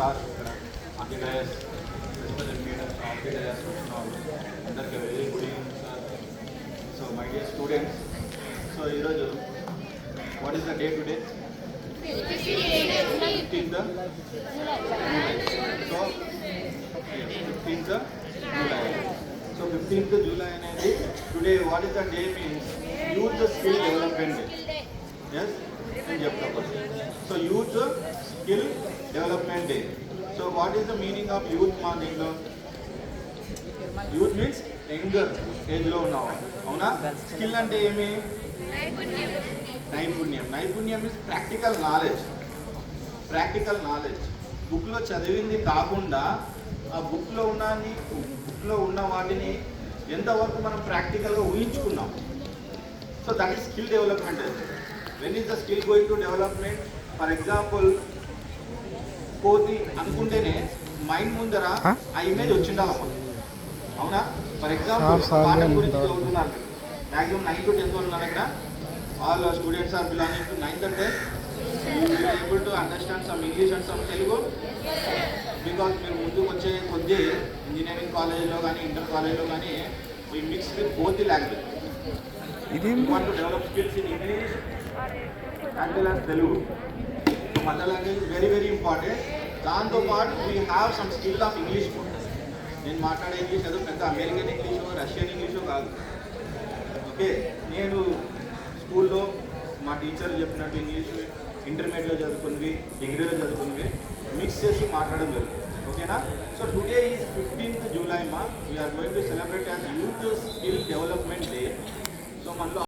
Sir ఇక్కడ ఆర్కిటైజ్ respected మీడర్స్ ఆర్కిటైజర్స్ అందరికీ very good evening sir so my dear students so ఈరోజు what is the day today fifteenth so fifteenth July so fifteenth July అనేది today what is the day means youth skill development day yes నేను చెప్తా so youth skill development day so what is the meaning of youth మా దీంట్లో? Youth means younger ఏజ్లో ఉన్నావు అవునా? Skill అంటే ఏమి? నైపుణ్యం. నైపుణ్యం means practical knowledge practical knowledge బుక్లో చదివింది కాకుండా ఆ బుక్లో ఉన్న బుక్లో ఉన్న వాటిని ఎంతవరకు మనం ప్రాక్టికల్గా ఊహించుకున్నాం? So that is skill development when is the skill going to development for example కోతి అనుకుంటేనే మైండ్ ముందర ఆ? ఇమేజ్ వచ్చిండాలమ్మా అవునా? ఫర్ ఎగ్జాంపుల్ పాఠం గురించి. చదువుతున్నారు మ్యాక్సిమం నైన్ టు టెన్త్ ఉన్నారు ఇక్కడ. All students are belonging to ninth tenth able to understand some English and some Telugu because మీరు ముందుకు వచ్చే కొద్దీ ఇంజనీరింగ్ కాలేజ్లో కానీ ఇంటర్ కాలేజ్లో కానీ we mix with both the language develop skills in English? As well as Telugu. So mother language is very very important. దాంతో పాటు we have some skill of English కూడా నేను మాట్లాడే ఇంగ్లీష్ ఏదో పెద్ద అమెరికన్ ఇంగ్లీషో రష్యన్ ఇంగ్లీషో కాదు. ఓకే నేను స్కూల్లో మా టీచర్లు చెప్పినట్టు ఇంగ్లీష్ ఇంటర్మీడియట్లో చదువుకున్నవి డిగ్రీలో చదువుకున్నవి మిక్స్ చేసి మాట్లాడడం జరుగుతుంది ఓకేనా? So today is fifteenth July మా we are going to celebrate as youth skill development day so మనలో